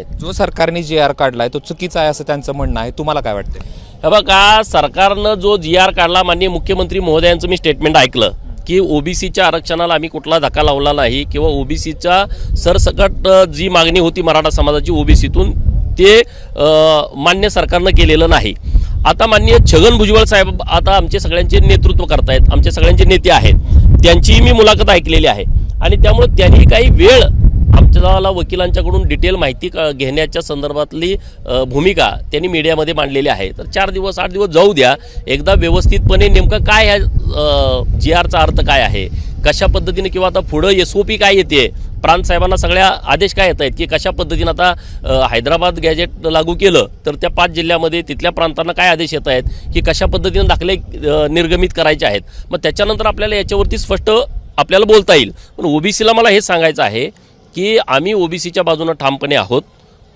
जो सरकारने जी आर काढलाय तो चुकीचा आहे असं त्यांचं म्हणणं आहे. तुम्हाला काय वाटतं हे बघा सरकारनं जो जी आर काढला माननीय मुख्यमंत्री महोदयांचं मी स्टेटमेंट ऐकलं की ओबीसीच्या आरक्षणाला आम्ही कुठला धक्का लावला नाही किंवा ओबीसीच्या सरसकट जी मागणी होती मराठा समाजाची ओबीसीतून ते मान्य सरकारनं केलेलं नाही. आता माननीय छगन भुजबळ साहेब आता आमचे सगळ्यांचे नेतृत्व करतायत आमचे सगळ्यांचे नेते आहेत त्यांचीही मी मुलाखत ऐकलेली आहे. आणि त्यामुळे त्यांनी काही वेळ आमच्याला वकिलांच्याकडून डिटेल माहिती क- घेण्याच्या संदर्भातली भूमिका त्यांनी मीडियामध्ये मांडलेली आहे. तर चार दिवस आठ दिवस जाऊ द्या. एकदा व्यवस्थितपणे नेमकं काय ह्या जी आरचा अर्थ काय आहे? कशा पद्धतीने किंवा आता पुढं एस ओ पी काय येते? प्रांत साहेबांना सगळ्या आदेश काय येत आहेत की कशा पद्धतीनं आता हैदराबाद गॅजेट लागू केलं तर त्या पाच जिल्ह्यामध्ये तिथल्या प्रांतांना काय आदेश येत आहेत की कशा पद्धतीनं दाखले निर्गमित करायचे आहेत? मग त्याच्यानंतर आपल्याला याच्यावरती स्पष्ट आपल्याला बोलता येईल. पण ओबीसीला मला हे सांगायचं आहे की आम्ही ओबीसीच्या बाजूनं ठामपणे आहोत.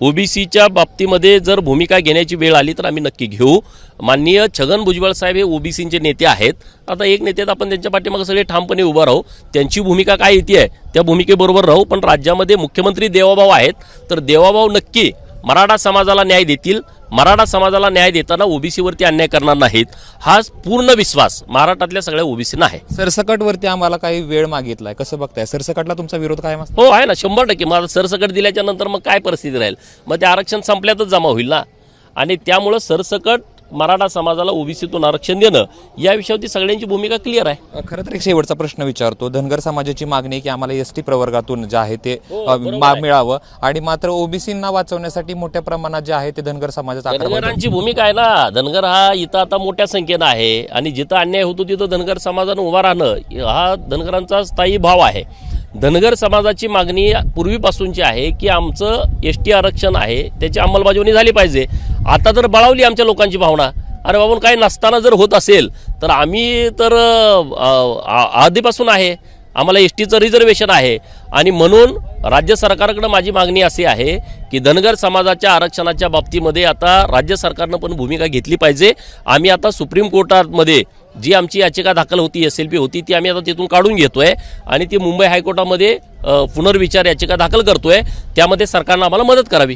ओबीसीच्या बाबतीमध्ये जर भूमिका घेण्याची वेळ आली तर आम्ही नक्की घेऊ. माननीय छगन भुजबळ साहेब हे ओबीसीचे नेते आहेत. आता एक नेते आपण त्यांच्या पाठीमागे सगळे ठामपणे उभं राहू. त्यांची भूमिका काय येते आहे त्या भूमिकेबरोबर राहू. पण राज्यामध्ये मुख्यमंत्री देवाभाऊ आहेत. तर देवाभाऊ नक्की मराठा समाजाला न्याय देतील. मराठा समाजाला न्याय देताना ओबीसीवरती अन्याय करणार नाहीत हा पूर्ण विश्वास महाराष्ट्रातल्या सगळ्या ओबीसीना आहे. सरसकटवरती आम्हाला काही वेळ मागितलाय कसं बघताय? सरसकटला तुमचा विरोध काय हो आहे ना शंभर टक्के. माझं सरसकट दिल्याच्या नंतर मग काय परिस्थिती राहील? मग ते आरक्षण संपल्यातच जमा होईल ना? आणि त्यामुळं सरसकट मराठा समाजाला ओबीसीतून आरक्षण देणं या विषयावरती सगळ्यांची भूमिका क्लिअर आहे. खरं तर एक शेवटचा प्रश्न विचारतो. धनगर समाजाची मागणी की आम्हाला एस टी प्रवर्गातून जे आहे ते हो. मिळावं. आणि मात्र ओबीसींना वाचवण्यासाठी मोठ्या प्रमाणात जे आहे ते धनगर समाजाचा. धनगरांची भूमिका आहे ना. धनगर हा इथं आता मोठ्या संख्येनं आहे. आणि जिथं अन्याय होतो तिथं धनगर समाजानं उभा राहणं हा धनगरांचा स्थायी भाव आहे. धनगर समाजाची मागणी पूर्वीपासूनची आहे की आमचं एस टी आरक्षण आहे त्याची अंमलबजावणी झाली पाहिजे. आता जर बळावली आमच्या लोकांची भावना अरे बाबून काही नसताना जर होत असेल तर आम्ही तर आधीपासून आहे. आम्हाला एस टीचं रिझर्वेशन आहे. आणि म्हणून राज्य सरकारकडं माझी मागणी अशी आहे की धनगर समाजाच्या आरक्षणाच्या बाबतीमध्ये आता राज्य सरकारनं पण भूमिका घेतली पाहिजे. आम्ही आता सुप्रीम कोर्टामध्ये जी आमची याचिका दाखल होती एस एल पी होती ती आम्ही आता तिथून काढून घेतोय. आणि ती मुंबई हायकोर्टामध्ये पुनर्विचार याचिका दाखल करतोय. त्यामध्ये सरकारनं आम्हाला मदत करावी.